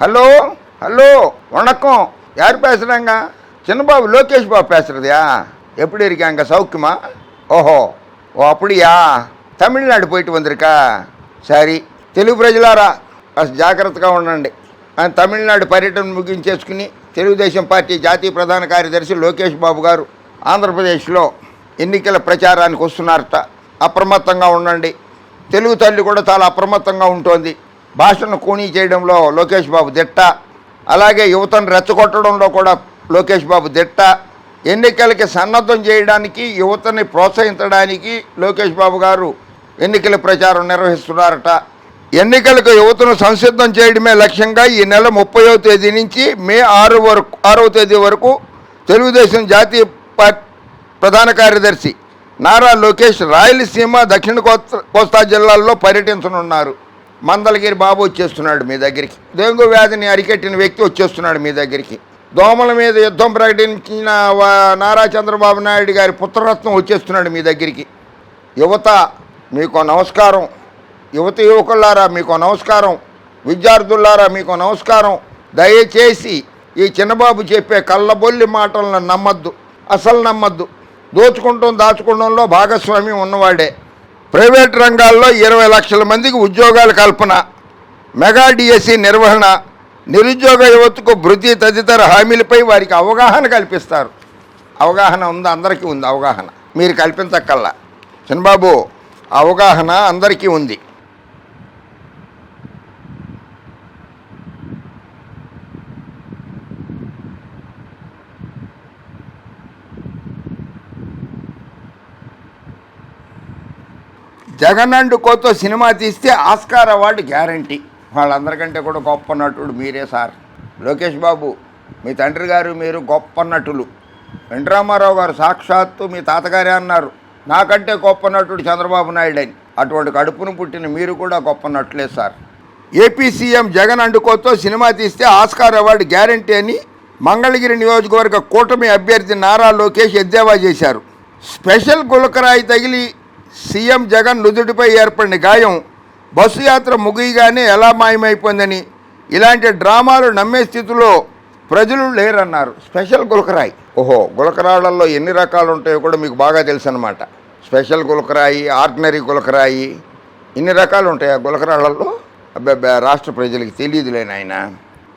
Hello hello vanakkam. யார் பேசுகிறாங்க చిన్నబాబు లోకేష్ బాబు பேசுகிறதையா எப்படி இருக்காங்க సౌఖ్యమా? ఓహో ఓ అప్పుడియా? తమిళనాడు పోయిట్టు వందిరికా? సరే తెలుగు ప్రజలారా కాస్త జాగ్రత్తగా ఉండండి. తమిళనాడు పర్యటన ముగించేసుకుని తెలుగుదేశం పార్టీ జాతీయ ప్రధాన కార్యదర్శి లోకేష్ బాబు గారు ఆంధ్రప్రదేశ్లో ఎన్నికల ప్రచారానికి వస్తున్నారట. అప్రమత్తంగా ఉండండి. తెలుగు తల్లి కూడా చాలా అప్రమత్తంగా ఉంటుంది. భాషను కూనీ చేయడంలో లోకేష్ బాబు దిట్ట. అలాగే యువతను రెచ్చగొట్టడంలో కూడా లోకేష్ బాబు దిట్ట. ఎన్నికలకి సన్నద్ధం చేయడానికి యువతని ప్రోత్సహించడానికి లోకేష్ బాబు గారు ఎన్నికల ప్రచారం నిర్వహిస్తున్నారట. ఎన్నికలకు యువతను సంసిద్ధం చేయడమే లక్ష్యంగా ఈ నెల ముప్పైవ తేదీ నుంచి మే ఆరు వరకు ఆరవ తేదీ వరకు తెలుగుదేశం జాతీయ పార్టీ ప్రధాన కార్యదర్శి నారా లోకేష్ రాయలసీమ దక్షిణ కోస్తా కోస్తా జిల్లాల్లో పర్యటించనున్నారు. మందలగిరి బాబు వచ్చేస్తున్నాడు మీ దగ్గరికి. డెంగ్యూ వ్యాధిని అరికట్టిన వ్యక్తి వచ్చేస్తున్నాడు మీ దగ్గరికి. దోమల మీద యుద్ధం ప్రకటించిన నారా చంద్రబాబు నాయుడు గారి పుత్రరత్నం వచ్చేస్తున్నాడు మీ దగ్గరికి. యువత మీకు నమస్కారం. యువత యువకులారా మీకు నమస్కారం. విద్యార్థులారా మీకు నమస్కారం. దయచేసి ఈ చిన్నబాబు చెప్పే కళ్ళబొల్లి మాటలను నమ్మద్దు. అసలు నమ్మద్దు. దోచుకుంటాం దాచుకోవడంలో భాగస్వామ్యం ఉన్నవాడే. ప్రైవేట్ రంగాల్లో ఇరవై లక్షల మందికి ఉద్యోగాల కల్పన మెగా డిఎస్సి నిర్వహణ నిరుద్యోగ యువతకు భృతి తదితర హామీలపై వారికి అవగాహన కల్పిస్తారు. అవగాహన ఉంది? అందరికీ ఉంది అవగాహన. మీరు కల్పించక్కల్లా చిన్నబాబు అవగాహన అందరికీ ఉంది. జగన్ కోతో సినిమా తీస్తే ఆస్కార్ అవార్డు గ్యారంటీ. వాళ్ళందరికంటే కూడా గొప్ప నటుడు మీరే సార్. లోకేష్ బాబు మీ తండ్రి గారు మీరు గొప్ప నటులు. వెంకటరామారావు గారు సాక్షాత్తు మీ తాతగారే అన్నారు. నాకంటే గొప్ప నటుడు చంద్రబాబు నాయుడు అని. అటువంటి కడుపును పుట్టిన మీరు కూడా గొప్ప నటులే సార్. ఏపీ సీఎం జగన్ అండుకోతో సినిమా తీస్తే ఆస్కార్ అవార్డు గ్యారంటీ అని మంగళగిరి నియోజకవర్గ కూటమి అభ్యర్థి నారా లోకేష్ ఎద్దేవా చేశారు. స్పెషల్ గులకరాయి తగిలి సీఎం జగన్ నుదుటిపై ఏర్పడిన గాయం బస్సు యాత్ర ముగియగానే ఎలా మాయమైపోయిందని ఇలాంటి డ్రామాలు నమ్మే స్థితిలో ప్రజలు లేరన్నారు. స్పెషల్ గులకరాయి. ఓహో గులకరాళ్ళల్లో ఎన్ని రకాలు ఉంటాయో కూడా మీకు బాగా తెలుసు అనమాట స్పెషల్ గులకరాయి ఆర్డినరీ గులకరాయి ఇన్ని రకాలు ఉంటాయి ఆ గులకరాళ్ళల్లో రాష్ట్ర ప్రజలకు తెలియదులేని ఆయన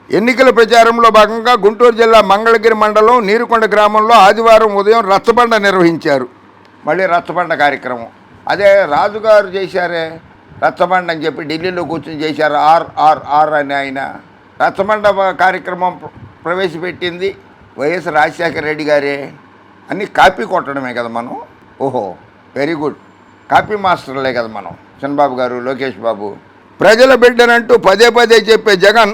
ఎన్నికల ప్రచారంలో భాగంగా గుంటూరు జిల్లా మంగళగిరి మండలం నీరుకొండ గ్రామంలో ఆదివారం ఉదయం రచ్చబండ నిర్వహించారు. మళ్ళీ రచ్చబండ కార్యక్రమం. అదే రాజుగారు చేశారే రచ్చబండ అని చెప్పి ఢిల్లీలో కూర్చొని చేశారు ఆర్ ఆర్ ఆర్ అని ఆయన. రచ్చబండ కార్యక్రమం ప్రవేశపెట్టింది వైఎస్ రాజశేఖర రెడ్డి గారే. అని కాపీ కొట్టడమే కదా మనం? ఓహో వెరీ గుడ్. కాపీ మాస్టర్లే కదా మనం? చంద్రబాబు గారు లోకేష్ బాబు. ప్రజల బిడ్డనంటూ పదే పదే చెప్పే జగన్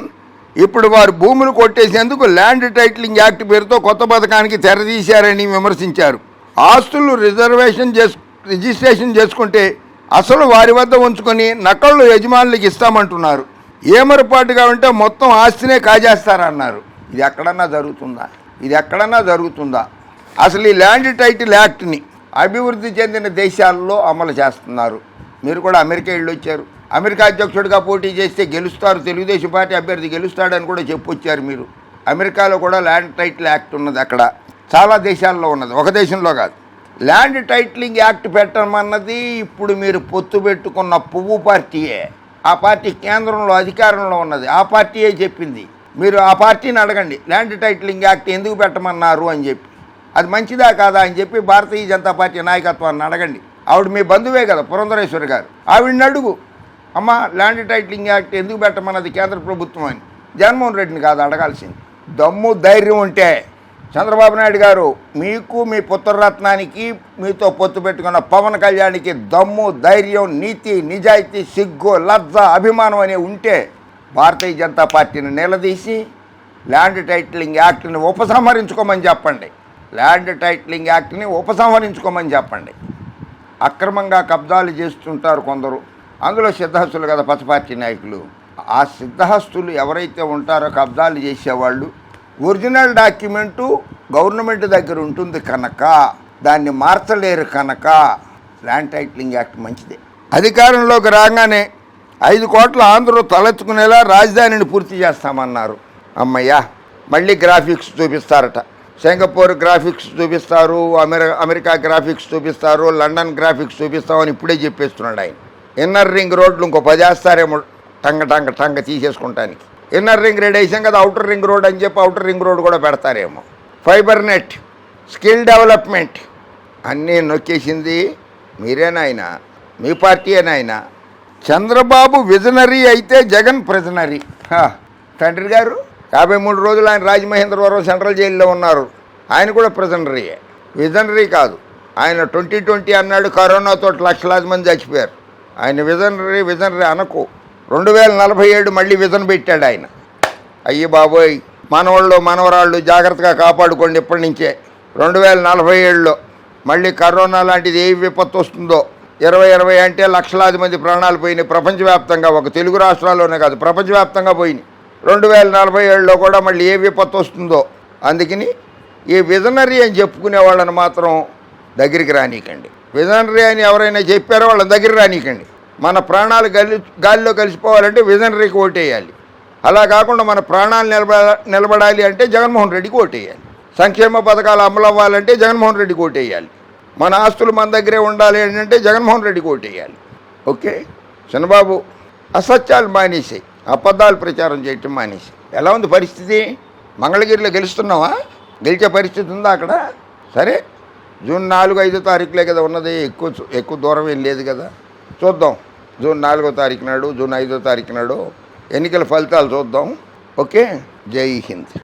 ఇప్పుడు వారు భూములు కొట్టేసేందుకు ల్యాండ్ టైటిలింగ్ యాక్ట్ పేరుతో కొత్త పథకానికి తెరదీశారని విమర్శించారు. ఆస్తులు రిజర్వేషన్ చేసు రిజిస్ట్రేషన్ చేసుకుంటే అసలు వారి వద్ద ఉంచుకొని నకళ్ళు యజమానులకు ఇస్తామంటున్నారు. ఏమరపాటుగా ఉంటే మొత్తం ఆస్తినే కాజేస్తారన్నారు. ఇది ఎక్కడన్నా జరుగుతుందా? ఇది ఎక్కడన్నా జరుగుతుందా? అసలు ఈ ల్యాండ్ టైటిల్ యాక్ట్ని అభివృద్ధి చెందిన దేశాల్లో అమలు చేస్తున్నారు. మీరు కూడా అమెరికా వెళ్ళి వచ్చారు అమెరికా అధ్యక్షుడిగా పోటీ చేస్తే గెలుస్తారు. తెలుగుదేశం పార్టీ అభ్యర్థి గెలుస్తాడని కూడా చెప్పొచ్చారు మీరు. అమెరికాలో కూడా ల్యాండ్ టైటిల్ యాక్ట్ ఉన్నది అక్కడ. చాలా దేశాల్లో ఉన్నది. ఒక దేశంలో కాదు. ల్యాండ్ టైటిలింగ్ యాక్ట్ పెట్టమన్నది ఇప్పుడు మీరు పొత్తు పెట్టుకున్న పువ్వు పార్టీయే. ఆ పార్టీ కేంద్రంలో అధికారంలో ఉన్నది. ఆ పార్టీయే చెప్పింది. మీరు ఆ పార్టీని అడగండి. ల్యాండ్ టైటిలింగ్ యాక్ట్ ఎందుకు పెట్టమన్నారు అని చెప్పి. అది మంచిదా కాదా అని చెప్పి భారతీయ జనతా పార్టీ నాయకత్వాన్ని అడగండి. ఆవిడ మీ బంధువే కదా పురంధరేశ్వరి గారు. ఆవిడని అడుగు. అమ్మ ల్యాండ్ టైటిలింగ్ యాక్ట్ ఎందుకు పెట్టమన్నది కేంద్ర ప్రభుత్వం అని. జగన్మోహన్ రెడ్డిని కాదు అడగాల్సింది. దమ్ము ధైర్యం ఉంటే. చంద్రబాబు నాయుడు గారు మీకు మీ పుత్రరత్నానికి మీతో పొత్తు పెట్టుకున్న పవన్ కళ్యాణ్కి దమ్ము ధైర్యం నీతి నిజాయితీ సిగ్గు లజ్జ అభిమానం అనే ఉంటే భారతీయ జనతా పార్టీని నిలదీసి ల్యాండ్ టైటిలింగ్ యాక్ట్ని ఉపసంహరించుకోమని చెప్పండి. ల్యాండ్ టైటిలింగ్ యాక్ట్ని ఉపసంహరించుకోమని చెప్పండి. అక్రమంగా కబ్జాలు చేస్తుంటారు కొందరు. అందులో సిద్ధహస్తులు కదా పచ్చపార్టీ నాయకులు. ఆ సిద్ధహస్తులు ఎవరైతే ఉంటారో కబ్జాలు చేసేవాళ్ళు ఒరిజినల్ డాక్యుమెంటు గవర్నమెంట్ దగ్గర ఉంటుంది కనుక దాన్ని మార్చలేరు కనుక ల్యాండ్ టైటిలింగ్ యాక్ట్ మంచిదే. అధికారంలోకి రాగానే ఐదు కోట్ల ఆంధ్ర తలెత్తుకునేలా రాజధానిని పూర్తి చేస్తామన్నారు. అమ్మయ్యా మళ్ళీ గ్రాఫిక్స్ చూపిస్తారట. సింగపూర్ గ్రాఫిక్స్ చూపిస్తారు అమెరికా అమెరికా గ్రాఫిక్స్ చూపిస్తారు లండన్ గ్రాఫిక్స్ చూపిస్తామని ఇప్పుడే చెప్పేస్తున్నాడు ఆయన. ఇన్నర్ రింగ్ రోడ్లు ఇంకో పదేస్తారేమో టంగ టంగ టంగ తీసేసుకుంటానికి. ఇన్నర్ రింగ్ రెడీ వేసాం కదా అవుటర్ రింగ్ రోడ్ అని చెప్పి అవుటర్ రింగ్ రోడ్ కూడా పెడతారేమో. ఫైబర్ నెట్ స్కిల్ డెవలప్మెంట్ అన్నీ నొక్కేసింది మీరేనాయనా మీ పార్టీయేనాయన చంద్రబాబు విజనరీ అయితే జగన్ ప్రిజనరీ. తండ్రి గారు యాభై మూడు రోజులు ఆయన రాజమహేంద్రవరం సెంట్రల్ జైల్లో ఉన్నారు. ఆయన కూడా ప్రిజనరీయే. విజనరీ కాదు. ఆయన ట్వంటీ ట్వంటీ అన్నాడు కరోనాతో లక్షలాది మంది చచ్చిపోయారు. ఆయన విజనరీ విజనరీ అనకు. రెండు వేల నలభై ఏడు మళ్ళీ విజన్ పెట్టాడు ఆయన. అయ్యి బాబోయ్ మనవాళ్ళు మనవరాళ్ళు జాగ్రత్తగా కాపాడుకోండి ఇప్పటి నుంచే. రెండు వేల నలభై ఏడులో మళ్ళీ కరోనా లాంటిది ఏ విపత్తు వస్తుందో ఇరవై ఇరవై అంటే లక్షలాది మంది ప్రాణాలు పోయినాయి ప్రపంచవ్యాప్తంగా ఒక తెలుగు రాష్ట్రాల్లోనే కాదు ప్రపంచవ్యాప్తంగా పోయినాయి. రెండు వేల నలభై ఏడులో కూడా మళ్ళీ ఏ విపత్తు వస్తుందో అందుకని ఈ విజనరీ అని చెప్పుకునే వాళ్ళని మాత్రం దగ్గరికి రానీకండి. విజనరీ అని ఎవరైనా చెప్పారో వాళ్ళని దగ్గర రానీకండి. మన ప్రాణాలు గలి గాలిలో కలిసిపోవాలంటే విజనరీకి ఓటేయాలి. అలా కాకుండా మన ప్రాణాలు నిలబ నిలబడాలి అంటే జగన్మోహన్ రెడ్డికి ఓటేయాలి. సంక్షేమ పథకాలు అమలు అవ్వాలంటే జగన్మోహన్ రెడ్డికి ఓటేయాలి. మన ఆస్తులు మన దగ్గరే ఉండాలి అని అంటే జగన్మోహన్ రెడ్డికి ఓటేయాలి. ఓకే? చిన్నబాబు అసత్యాలు మానేసాయి. అబద్ధాలు ప్రచారం చేయటం మానేసి ఎలా ఉంది పరిస్థితి? మంగళగిరిలో గెలుస్తున్నావా? గెలిచే పరిస్థితి ఉందా అక్కడ? సరే. జూన్ నాలుగు ఐదో తారీఖులే కదా ఉన్నది. ఎక్కువ ఎక్కువ దూరం ఏం లేదు కదా. చూద్దాం. జూన్ నాలుగో తారీఖు నాడు జూన్ ఐదో తారీఖు నాడు ఎన్నికల ఫలితాలు చూద్దాం. ఓకే? జై హింద్.